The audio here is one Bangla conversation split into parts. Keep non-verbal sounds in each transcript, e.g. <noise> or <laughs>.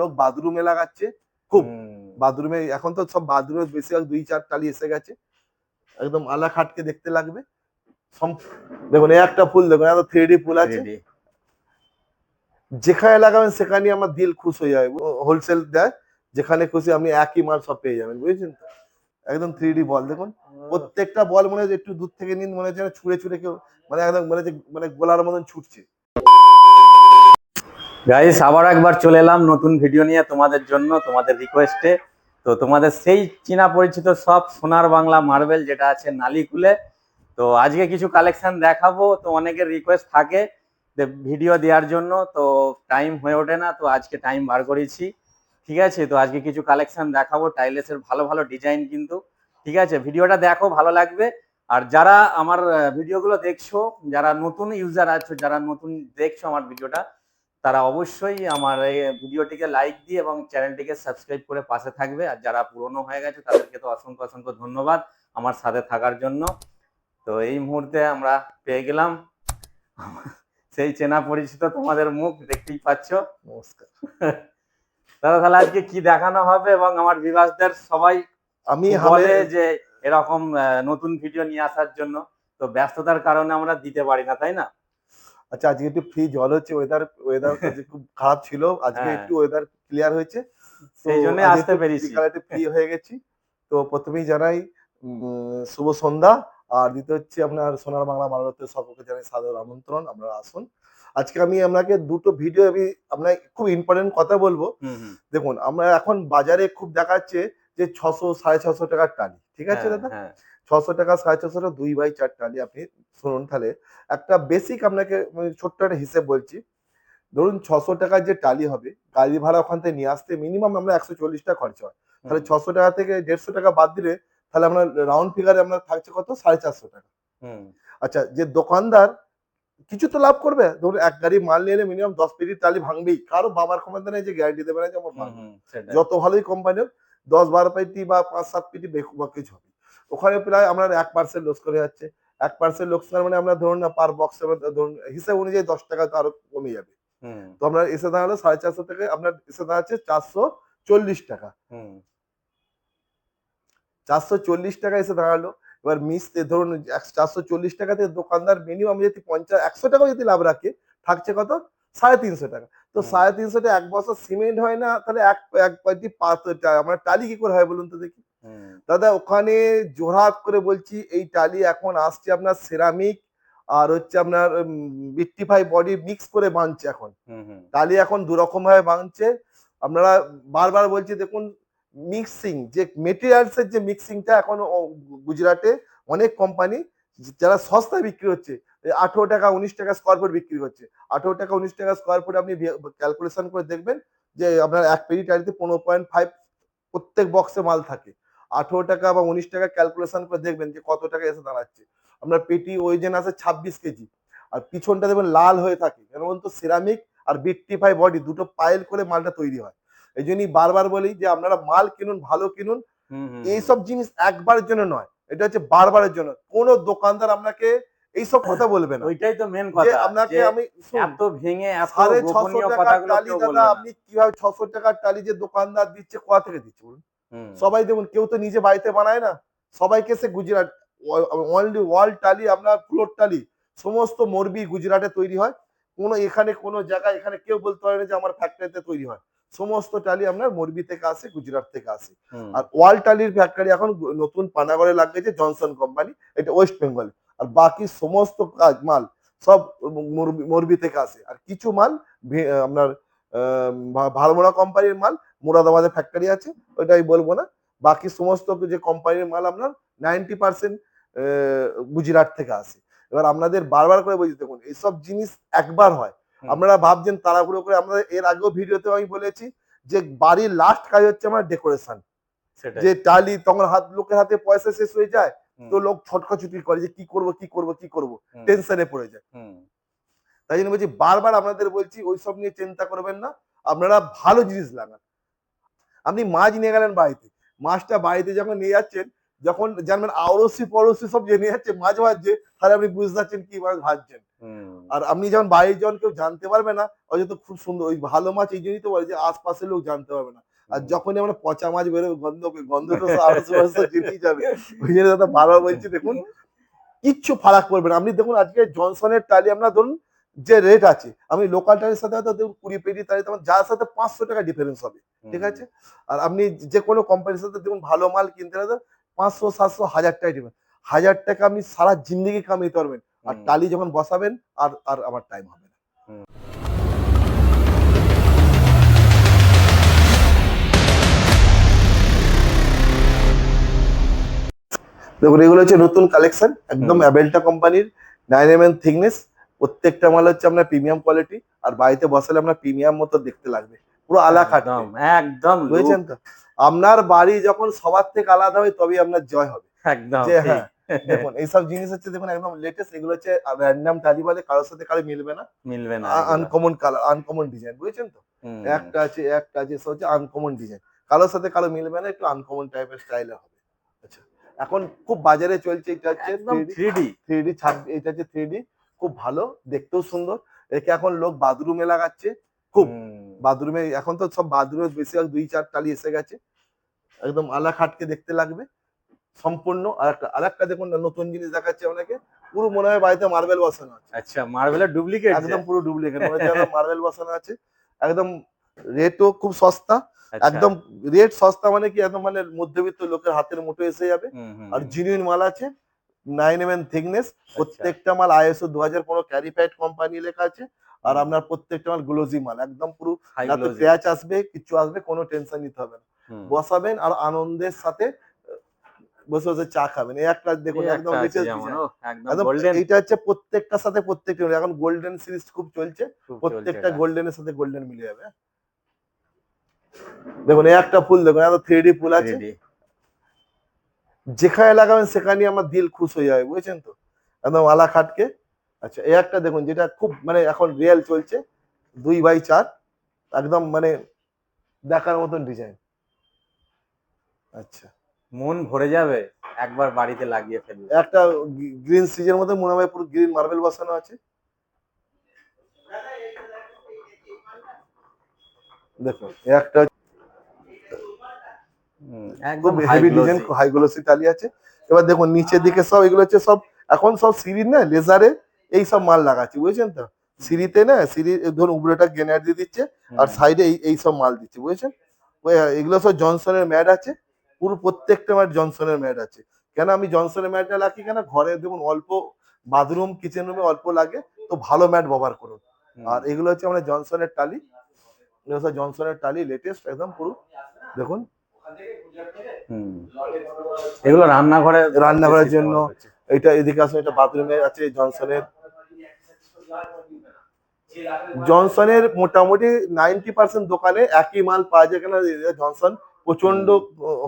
লোক বাথরুমে লাগাচ্ছে খুব। বাথরুমে এখন তো সব বাথরুমে বেশিরভাগ দুই চার টালি এসে গেছে। একদম আলা খাটকে দেখতে লাগবে। দেখুন এই একটা ফুল দেখুন এত থ্রি ফুল আছে। যেখানে লাগাবেন সেখানে আমার দিল খুশ হয়ে যাবে। হোলসেল দেয় যেখানে খুশি আপনি একই মাল সব পেয়ে যাবেন বুঝেছেন তো? একদম থ্রি ডি বল দেখুন। প্রত্যেকটা বল মনে হচ্ছে একটু দূর থেকে নিন মনে হচ্ছে ছুঁড়ে ছুঁড়ে কেউ মানে একদম মনে হচ্ছে মানে গোলার মতন ছুটছে। গাইস আবার একবার চলে এলাম নতুন ভিডিও নিয়ে তোমাদের জন্য, তোমাদের রিকোয়েস্টে তো তোমাদের সেই চীনা পরিচিত সব সোনার বাংলা মার্বেল যেটা আছে নালিকুলে। তো আজকে কিছু কালেকশন দেখাবো, তো অনেকের রিকোয়েস্ট থাকে ভিডিও দেওয়ার জন্য, তো টাইম হয়ে ওঠে না, তো আজকে টাইম বার করেছি। ঠিক আছে? তো আজকে কিছু কালেকশন দেখাবো টাইলেসের ভালো ভালো ডিজাইন কিন্তু। ঠিক আছে? ভিডিওটা দেখো, ভালো লাগবে। আর যারা আমার ভিডিওগুলো দেখছ, যারা নতুন ইউজার আছো, যারা নতুন দেখছ আমার ভিডিওটা তারা অবশ্যই আমার এই ভিডিওটিকে লাইক দিয়ে এবং চ্যানেলটিকে সাবস্ক্রাইব করে পাশে থাকবে। আর যারা পুরনো হয়ে গেছে তাদেরকে তো অসংখ্য অসংখ্য ধন্যবাদ আমার সাথে থাকার জন্য। তো এই মুহূর্তে আমরা পেয়ে গেলাম। সেই চেনা পরিচিত তোমাদের মুখ দেখতেই পাচ্ছ। নমস্কার। দাদা তাহলে আজকে কি দেখানো হবে এবং আমার বিভাসদের সবাই আমি বলে যে এরকম নতুন ভিডিও নিয়ে আসার জন্য। তো ব্যস্ততার কারণে আমরা দিতে পারি না তাই না? আচ্ছা আজকে একটু ফ্রি জল হচ্ছে ওয়েদার <laughs> ওয়েদার খুব খারাপ ছিল আজকে হ্যাঁ। একটু ওয়েদার ক্লিয়ার হয়েছে। সেই জন্য আসতে পেরেছি। বিকালে একটু ফ্রি হয়ে গেছি। তো প্রথমেই জানাই শুভ সন্ধ্যা। আর দ্বিতীয় হচ্ছে আপনার সোনার বাংলা মানবতের সকলকে জানাই সাদর আমন্ত্রণ আপনারা আসুন। আজকে আমি আপনাকে দুটো ভিডিও আমি আপনাকে খুব ইম্পর্টেন্ট কথা বলব। দেখুন আমরা এখন বাজারে খুব দেখাচ্ছে যে ছশো সাড়ে ছশো টাকার টালি। ঠিক আছে হ্যাঁ, দাদা? হ্যাঁ। ছশো টাকা সাড়ে ছশো টাকা দুই বাই চার টালি আপনি শুনুন তাহলে। একটা বেসিক আপনাকে মানে ছোট্ট একটা হিসেব বলছি। ধরুন ছশো টাকার যে টালি হবে গাড়ি ভাড়া ওখান থেকে নিয়ে আসতে মিনিমাম আমরা একশো চল্লিশ টাকা খরচা হয়। তাহলে ছশো টাকা থেকে দেড়শো টাকা বাদ দিলে তাহলে আমরা রাউন্ড ফিগারে আপনার থাকছে কত? সাড়ে চারশো টাকা। হুম। আচ্ছা যে দোকানদার কিছু তো লাভ করবে। ধরুন এক গাড়ি মাল নিয়ে এলে মিনিমাম দশ পেটি টালি ভাঙবেই। কারও বাবার ক্ষমতা নেই যে গ্যারান্টি দেবে না যে আমার। যত ভালোই কোম্পানি হোক দশ বারো পেটি বা পাঁচ সাত পেটি বেকু- বা কিছু হবে। ওখানে প্রায় আপনার এক পার্সেন্ট লস করে যাচ্ছে। এক পার্সেন্ট করে মানে আমরা ধরুন না পার বক্স ধরুন হিসাব অনুযায়ী দশ টাকা তো আরও কমে যাবে। তো আপনার এসে দাঁড়াল সাড়ে চারশো থেকে আপনার এসে দাঁড়াচ্ছে চারশো চল্লিশ টাকা। চারশো চল্লিশ টাকা এসে দাঁড়াল। এবার মিসতে ধরুন চারশো চল্লিশ টাকাতে দোকানদার মিনিমাম যদি পঞ্চাশ একশো টাকাও যদি লাভ রাখে থাকছে কত? সাড়ে তিনশো টাকা। তো সাড়ে তিনশো টাকা এক বছর সিমেন্ট হয় না তাহলে এক এক আমার টালি কি করে হয় বলুন তো দেখি? দাদা ওখানে জোরহাত করে বলছি এই টালি এখন আসছে আপনার সেরামিক আর হচ্ছে আপনার বিট্টিফাই বডি মিক্স করে বাঁধছে এখন। টালি এখন দু রকম ভাবে বাঁধছে আপনারা বারবার বলছি দেখুন মিক্সিং যে মেটেরিয়ালস এর যে মিক্সিংটা এখন গুজরাটে অনেক কোম্পানি যারা সস্তায় বিক্রি হচ্ছে আঠেরো টাকা উনিশ টাকা স্কোয়ার ফুট বিক্রি হচ্ছে আঠেরো টাকা উনিশ টাকা স্কোয়ার ফুট আপনি ক্যালকুলেশন করে দেখবেন যে আপনার এক পেরি টালিতে পনেরো পয়েন্ট ফাইভ প্রত্যেক বক্সে মাল থাকে। আঠেরো টাকা বা উনিশ টাকা ক্যালকুলেশন করে দেখবেন যে কত টাকা এসে দাঁড়াচ্ছে। আপনার পেটি ওয়েজেন আছে ছাব্বিশ কেজি। আর পিছনটা দেখবেন লাল হয়ে থাকে। কেন বলুন তো? সিরামিক আর বিট্টিফাই বডি দুটো পাইল করে মালটা তৈরি হয়। এই জন্যই বারবার বলি যে আপনারা মাল কিনুন ভালো কিনুন। এইসব জিনিস একবারের জন্য নয়। এটা হচ্ছে বারবারের জন্য। কোন দোকানদার আপনাকে এইসব কথা বলবে না। ওইটাই তো মেন কথা। আপনাকে আমি এত ভেঙে সাড়ে ছশো টাকার কথাগুলো টালি দাদা আপনি কীভাবে ছশো টাকার টালি যে দোকানদার দিচ্ছে কোথা থেকে দিচ্ছে বলুন? সবাই দেখুন কেউ তো নিজে বাড়িতে বানায় না। সবাইকে সে গুজরাট অনলি ওয়াল টালি আপনার ফ্লোর টালি সমস্ত মরবি গুজরাটে তৈরি হয়। কোনো এখানে কোনো জায়গায় এখানে কেউ বলতে পারে না যে আমার ফ্যাক্টরিতে তৈরি হয়। সমস্ত টালি আপনার মরবি থেকে আসে গুজরাট থেকে আসে। আর ওয়াল টালির ফ্যাক্টরি এখন নতুন পানাগড়ে লাগিয়েছে জনসন কোম্পানি এটা ওয়েস্ট বেঙ্গল। আর বাকি সমস্ত কাজ মাল সব মরবি- থেকে আসে। আর কিছু মাল আপনার ভালমোড়া কোম্পানির মাল মুরাদাবাদের ফ্যাক্টরি আছে ওইটা আমি বলব না। বাকি সমস্ত যে কোম্পানির মাল আপনার নাইনটি পার্সেন্ট গুজরাট থেকে আসে। এবার আপনাদের বারবার করে বলছি দেখুন এইসব জিনিস একবার হয়। আপনারা ভাবছেন তাড়াহুড়ো করে আমরা এর আগেও ভিডিওতে আমি বলেছি যে বাড়ির লাস্ট কাজ হচ্ছে আমার ডেকোরেশন যে টালি তখন হাত লোকের হাতে পয়সা শেষ হয়ে যায় তো লোক ছটকাছুটি করে যে কি করব কি করব কি করব টেনশনে পড়ে যায়। তাই জন্য বলছি বারবার আপনাদের বলছি ওইসব নিয়ে চিন্তা করবেন না। আপনারা ভালো জিনিস লাগান। আপনি মাছ নিয়ে গেলেন বাড়িতে। মাছটা বাড়িতে যখন নিয়ে যাচ্ছেন যখন জানবেন আড়সি পড়োশি সব যে নিয়ে যাচ্ছে মাছ ভাজছে তাহলে আপনি বুঝতে পারছেন কি মাছ ভাজছেন। আর আপনি যখন বাইরের যখন কেউ জানতে পারবে না হয়তো খুব সুন্দর ওই ভালো মাছ এই জন্যই তো বলে যে আশপাশের লোক জানতে পারবে না। আর। যখনই আমরা পচা মাছ বেরোবে গন্ধ গন্ধটা তো আশপাশে যাবে। ওই জন্য দাদা বারবার বলছি দেখুন কিচ্ছু ফারাক পড়বে না। আপনি দেখুন আজকে জনসনের টালি আমরা ধরুন যে রেট আছে আমি লোকাল টালির সাথে হয়তো দেখুন কুড়ি পেটি টালি তখন যার সাথে পাঁচশো টাকা ডিফারেন্স হবে ঠিক আছে? আর আপনি যে কোনো কোম্পানির সাথে দেখুন ভালো মাল কিনতে গেলে পাঁচশো সাতশো হাজার টাকা দিবেন হাজার টাকা আপনি সারা জিন্দগি কামিয়ে পারবেন আর টালি যখন বসাবেন আর আর আমার টাইম হবে না। দেখুন এগুলো হচ্ছে নতুন কালেকশন একদম। অ্যাবেলটা কোম্পানির নাইন এম এম থিকনেস প্রত্যেকটা মাল হচ্ছে আপনার প্রিমিয়াম কোয়ালিটি আর বাড়িতে বসালে আপনার প্রিমিয়াম মতো দেখতে লাগবে। পুরো আলা খাটবে একদম একদম বুঝেছেন তো? আপনার বাড়ি যখন সবার থেকে আলাদা হয় তবেই আপনার জয় হবে। একদম যে হ্যাঁ দেখুন এইসব জিনিস হচ্ছে দেখুন একদম লেটেস্ট এগুলো হচ্ছে র্যান্ডাম টালি বলে কারোর সাথে কারও মিলবে না। মিলবে না আনকমন কালার আনকমন ডিজাইন বুঝেছেন তো? একটা আছে একটা আছে সব হচ্ছে আনকমন ডিজাইন কারোর সাথে কারও মিলবে না একটু আনকমন টাইপের স্টাইলে হবে। আচ্ছা এখন খুব বাজারে চলছে এটা হচ্ছে থ্রি ডি থ্রি ডি এটা হচ্ছে থ্রি ডি খুব ভালো দেখতেও সুন্দর। একে এখন লোক বাথরুমে লাগাচ্ছে খুব। বাথরুমে এখন তো সব বাথরুমে বেশিরভাগ দুই চার টালি এসে গেছে। একদম আলা খাটকে দেখতে লাগবে সম্পূর্ণ। আর একটা আর একটা দেখুন না, নতুন জিনিস দেখাচ্ছে আপনাকে পুরো মনে হয় বাড়িতে মার্বেল বসানো আছে। আচ্ছা মার্বেলের ডুপ্লিকেট একদম পুরো ডুপ্লিকেট মনে হচ্ছে মার্বেল বসানো আছে। একদম রেটও খুব সস্তা আচ্ছা। একদম রেট সস্তা মানে কি একদম মানে মধ্যবিত্ত লোকের হাতের মুঠো এসে যাবে। আর জিনুইন মাল আছে। Nine M M thickness. প্রত্যেকটা মাল আইএসও দু হাজার পনেরো ক্যারিফাইড কোম্পানি লেখা আছে আর আপনার প্রত্যেকটা মাল গ্লোজি মাল একদম পুরো ক্র্যাচ আসবে কিছু আসবে কোনো টেনশন নিতে হবে না। বসাবেন আর আনন্দের সাথে বসে বসে চা খাবেন। এই একটা দেখুন একদম একদম হচ্ছে প্রত্যেকটার সাথে প্রত্যেকটা এখন গোল্ডেন সিরিজ খুব চলছে প্রত্যেকটা গোল্ডেনের সাথে গোল্ডেন মিলে যাবে হ্যাঁ। দেখুন এই একটা ফুল দেখুন এত থ্রি ফুল আছে। যেখানে লাগাবেন সেখানে আমার দিল খুশ হয়ে যাবে বুঝেছেন তো? একদম আলা খাটকে। আচ্ছা এই একটা দেখুন যেটা খুব মানে এখন রিয়েল চলছে দুই বাই চার একদম মানে দেখার মতন ডিজাইন আচ্ছা। মন ভরে যাবে একবার বাড়িতে লাগিয়ে ফেলবে একটা গ্রিন সিজের মধ্যে মনে হয় পুরো গ্রিন মার্বেল বসানো আছে। দেখুন একটা একদম হেভি ডিজাইন হাই গ্লোসি টালি আছে। এবার দেখুন নিচের দিকে সব এগুলো হচ্ছে সব এখন সব সিঁড়ির না লেজারে এই সব মাল লাগাচ্ছি বুঝেছেন তো? সিঁড়িতে না সিঁড়ি ধরুন উপরেটা গ্রেনার দিয়ে দিচ্ছে আর সাইডে এই এই সব মাল দিচ্ছে বুঝেছেন? এগুলো সব জনসনের ম্যাট আছে পুরো প্রত্যেকটা ম্যাট জনসনের ম্যাট আছে। কেন আমি জনসনের ম্যাটটা রাখি কেন? ঘরে দেখুন অল্প বাথরুম কিচেন রুমে অল্প লাগে তো ভালো ম্যাট ব্যবহার করুন। আর এগুলো হচ্ছে আমাদের জনসনের টালি এগুলো সব জনসনের টালি লেটেস্ট একদম পুরো দেখুন এগুলো রান্নাঘরে রান্নাঘরের জন্য এটা এদিকে আসুন এটা বাথরুমে আছে জনসনের। জনসনের মোটামুটি নাইনটি পার্সেন্ট দোকানে একই মাল পাওয়া যায় কেন? জনসন প্রচণ্ড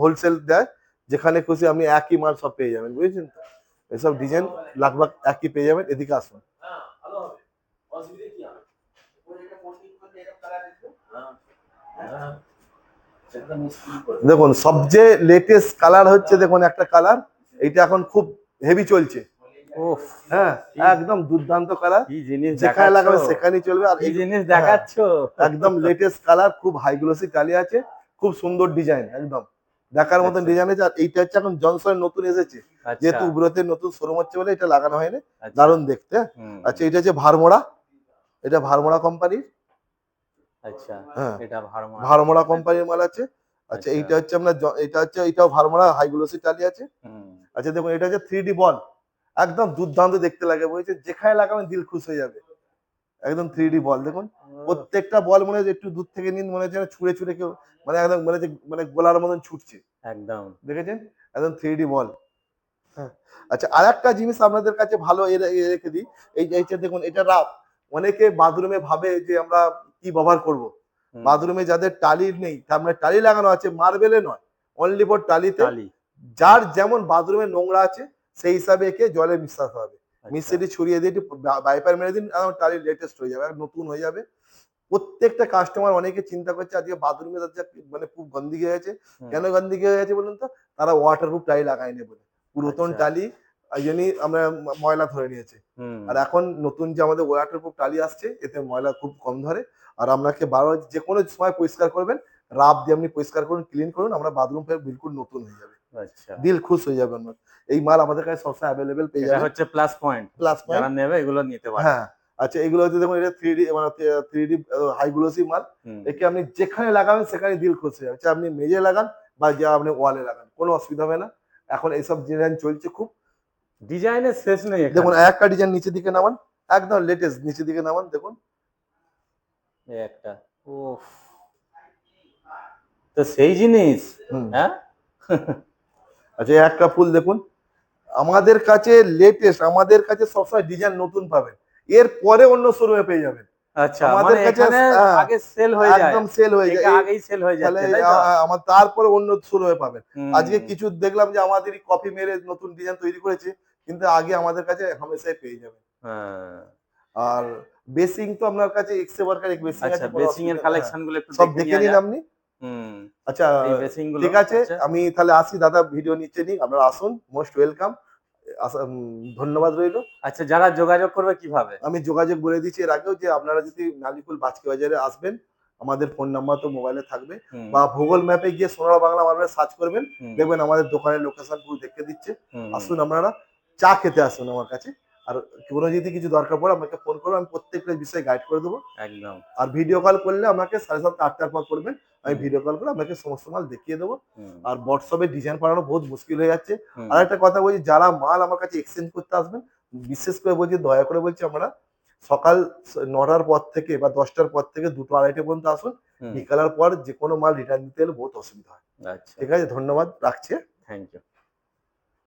হোলসেল দেয় যেখানে খুশি আপনি একই মাল সব পেয়ে যাবেন বুঝেছেন তো? এসব ডিজাইন লাগভাগ একই পেয়ে যাবেন এদিকে আসুন। দেখুন সবচেয়ে লেটেস্ট কালার হচ্ছে দেখুন একটা কালার এটা এখন খুব হেভি চলছে। হ্যাঁ একদম দুর্দান্ত কালার কি জিনিস যেখানে লাগাবে সেখানেই চলবে। আর এই- জিনিস দেখাচ্ছ? একদম লেটেস্ট কালার খুব আছে খুব সুন্দর ডিজাইন একদম। দেখার মতন আচ্ছা। ডিজাইন আছে আর এইটা হচ্ছে এখন জনসনের নতুন এসেছে। আচ্ছা। যেহেতু উব্রতে নতুন শোরুম হচ্ছে বলে এটা লাগানো হয়নি। আচ্ছা, দারুণ দেখতে। হ্যাঁ? আচ্ছা এটা হচ্ছে ভারমোড়া। এটা ভারমোড়া কোম্পানির আচ্ছা হ্যাঁ। এটা ভারমোড়া ভারমোড়া কোম্পানির মাল আছে। আচ্ছা আচ্ছা। এইটা হচ্ছে আপনার এটা হচ্ছে এটাও ভারমোড়া হাই গ্লোসি টালি আছে। আচ্ছা দেখুন এটা হচ্ছে থ্রি ডি বল। একদম দুর্দান্ত দেখতে লাগে বলছে যেখানে লাগাবেন দিল খুশ হয়ে যাবে। একদম থ্রি ডি বল দেখুন। প্রত্যেকটা বল মনে হয় একটু দূর থেকে নিন মনে হচ্ছে ছুঁড়ে ছুঁড়ে কেউ মানে একদম মনে হচ্ছে মানে গোলার মতন ছুটছে। একদম। দেখেছেন? একদম থ্রি ডি বল। হ্যাঁ। আচ্ছা আর একটা জিনিস আপনাদের কাছে ভালো রেখে দিই। এই দেখুন এটা রাফ। অনেকে বাথরুমে ভাবে যে আমরা কি ব্যবহার করব? বাথরুমে যাদের টালি নেই তার মানে টালি লাগানো আছে মার্বেলে নয় অনলি ফর টালিতে টালি। যার যেমন বাথরুমে নোংরা আছে সেই হিসাবে একে জলে মিশাতে হবে। আচ্ছা, মিস্ত্রি ছড়িয়ে দিয়ে একটু বাইপার মেরে দিন টালি লেটেস্ট হয়ে যাবে নতুন হয়ে যাবে। প্রত্যেকটা কাস্টমার অনেকে চিন্তা করছে আজকে বাথরুমে তাদের মানে খুব গন্দিকে হয়ে গেছে। কেন গন্দিকে হয়ে গেছে বলুন তো? তারা ওয়াটার প্রুফ টাইল লাগায়নি বলে। পুরাতন আচ্ছা। টালি এই জন্যই আমরা ময়লা ধরে নিয়েছে। আর এখন নতুন যে আমাদের ওয়াটার প্রুফ টালি আসছে এতে ময়লা খুব কম ধরে। আর আপনাকে বারবার যে কোনো সময় পরিষ্কার করবেন রাব দিয়ে আপনি পরিষ্কার করুন ক্লিন করুন আমরা বাথরুম ফের বিলকুল নতুন হয়ে যাবে। আচ্ছা। দিল খুশ হয়ে যাবে আপনার। এই মাল আমাদের কাছে সবসময় অ্যাভেলেবেল পেয়ে যাবে হচ্ছে প্লাস পয়েন্ট প্লাস পয়েন্ট যারা নেবে এগুলো নিতে পারে হ্যাঁ। আচ্ছা এগুলো হচ্ছে দেখুন এটা থ্রি ডি মানে থ্রি ডি হাই গ্লোসি মাল। একে আপনি যেখানে লাগাবেন সেখানে দিল খুশ হয়ে যাবে। আপনি মেজে লাগান বা যা আপনি ওয়ালে লাগান কোনো অসুবিধা হবে না। এখন এইসব ডিজাইন চলছে খুব। ডিজাইনের শেষ নেই দেখুন একটা ডিজাইন নিচের দিকে নামান একদম লেটেস্ট নিচের দিকে নামান দেখুন। একটা। উফ। তো সেই জিনিস হ্যাঁ? আচ্ছা একটা ফুল দেখুন। আমাদের কাছে লেটেস্ট আমাদের কাছে সবসময় ডিজাইন নতুন পাবেন। এর পরে অন্য শোরুমে পেয়ে যাবেন। আচ্ছা আমাদের মানে কাছে, হ্যাঁ, আগে সেল হয়ে যায়। একদম সেল হয়ে যায়। আগেই সেল হয়ে তাহলে যাচ্ছে তাই তো? আ- আ- আমার তারপরে অন্য শোরুমে পাবেন। আজকে কিছু দেখলাম যে আমাদেরই কপি মেরে নতুন ডিজাইন তৈরি করেছে কিন্তু আগে আমাদের কাছে হামেশাই পেয়ে যাবেন। হ্যাঁ। আর বেসিং তো আপনার কাছে এক্সে ওয়ার্কার এক বেসিং আচ্ছা আছে বেসিং এর কালেকশনগুলো একটু সব দেখে নিন নিন আপনি। হুম। আচ্ছা বেসিংগুলো ঠিক আছে আচ্ছা। আমি তাহলে আসি দাদা ভিডিও নিচে নিই আপনারা আসুন মোস্ট ওয়েলকাম ধন্যবাদ রইল। আচ্ছা যারা যোগাযোগ করবে কীভাবে? আমি যোগাযোগ বলে দিচ্ছি এর আগেও যে আপনারা যদি নালিকুল বাজকি বাজারে আসবেন আমাদের ফোন নাম্বার তো মোবাইলে থাকবে। বা ভূগোল ম্যাপে গিয়ে সোনার বাংলা মারবে সার্চ করবেন দেখবেন আমাদের দোকানের লোকেশন পুরো দেখে দিচ্ছে। আসুন আপনারা চা খেতে আসুন আমার কাছে। আর কোনো যদি কিছু দরকার পড়ে আমাকে ফোন করবেন আমি প্রত্যেকটা বিষয়ে গাইড করে দেবো। একদম। আর ভিডিও কল করলে আমাকে সাড়ে সাতটা আটটার পর করবেন। আমি ভিডিও কল করে আপনাকে সমস্ত মাল দেখিয়ে দেবো। আর হোয়াটসঅ্যাপে ডিজাইন পাঠানো বহুত মুশকিল হয়ে যাচ্ছে। আর একটা কথা বলছি যারা মাল আমার কাছে এক্সচেঞ্জ করতে আসবেন বিশেষ করে বলছি দয়া করে বলছি আমরা সকাল নটার পর থেকে বা দশটার পর থেকে দুটো আড়াইটে পর্যন্ত আসুন। বিকালের পর যে কোনো মাল রিটার্ন দিতে হলে বহুত অসুবিধা হয়। আচ্ছা। ঠিক আছে ধন্যবাদ রাখছি। Thank you